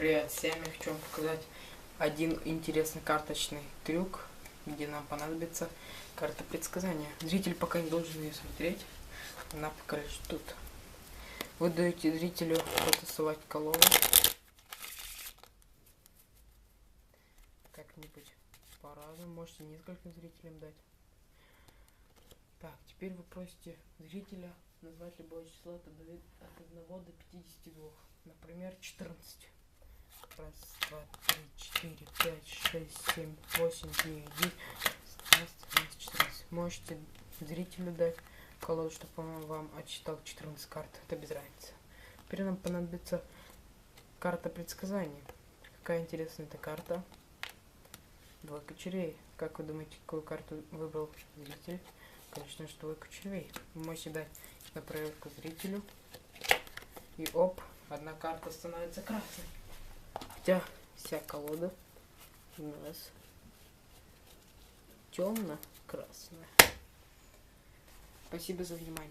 Привет всем, я хочу вам показать один интересный карточный трюк, где нам понадобится карта предсказания. Зритель пока не должен ее смотреть, она пока лишь тут. Вы даете зрителю потасовать колоду. Как-нибудь по-разному, можете несколько зрителям дать. Так, теперь вы просите зрителя назвать любое число от 1 до 52. Например, 14. Два, три, четыре, пять, шесть, семь, восемь, девять, десять, двенадцать, четырнадцать. Можете зрителю дать колоду, чтобы он вам отчитал 14 карт. Это без разницы. Теперь нам понадобится карта предсказаний. Какая интересная эта карта. Двойка червей. Как вы думаете, какую карту выбрал зритель? Конечно же, двойку червей. Вы можете дать на проверку зрителю. И оп, одна карта становится красной. Хотя вся колода у нас темно-красная. Спасибо за внимание.